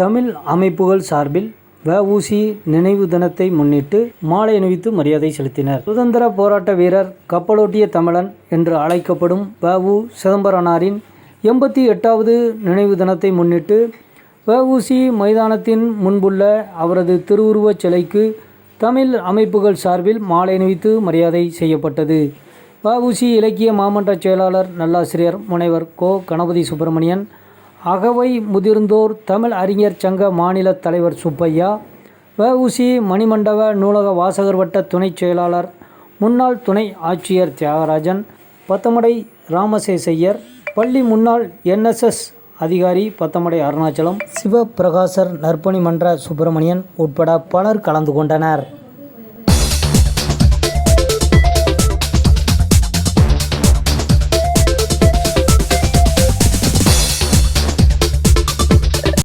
தமிழ் அமைப்புகள் சார்பில் வஉசி நினைவு தினத்தை முன்னிட்டு மாலை அணிவித்து மரியாதை செலுத்தினர். சுதந்திர போராட்ட வீரர் கப்பலோட்டிய தமிழன் என்று அழைக்கப்படும் வஉ சிதம்பரனாரின் எண்பத்தி எட்டாவது நினைவு தினத்தை முன்னிட்டு வஉசி மைதானத்தின் முன்புள்ள அவரது திருவுருவச் சிலைக்கு தமிழ் அமைப்புகள் சார்பில் மாலை அணிவித்து மரியாதை செய்யப்பட்டது. வஉசி இலக்கிய மாமன்ற செயலாளர் நல்லாசிரியர் முனைவர் கோ. கணபதி சுப்பிரமணியன் அகவை முதிர்ந்தோர் தமிழ் அறிஞர் சங்க மாநில தலைவர் சுப்பையா வஉசி மணிமண்டப நூலக வாசகர் வட்ட துணைச் செயலாளர் முன்னாள் துணை ஆட்சியர் தியாகராஜன் பத்தமடை ராமசேசையர் பள்ளி முன்னாள் என்எஸ்எஸ் அதிகாரி பத்தமடை அருணாச்சலம் சிவபிரகாசர் நற்பணி மன்ற சுப்பிரமணியன் உட்பட பலர் கலந்து கொண்டனர்.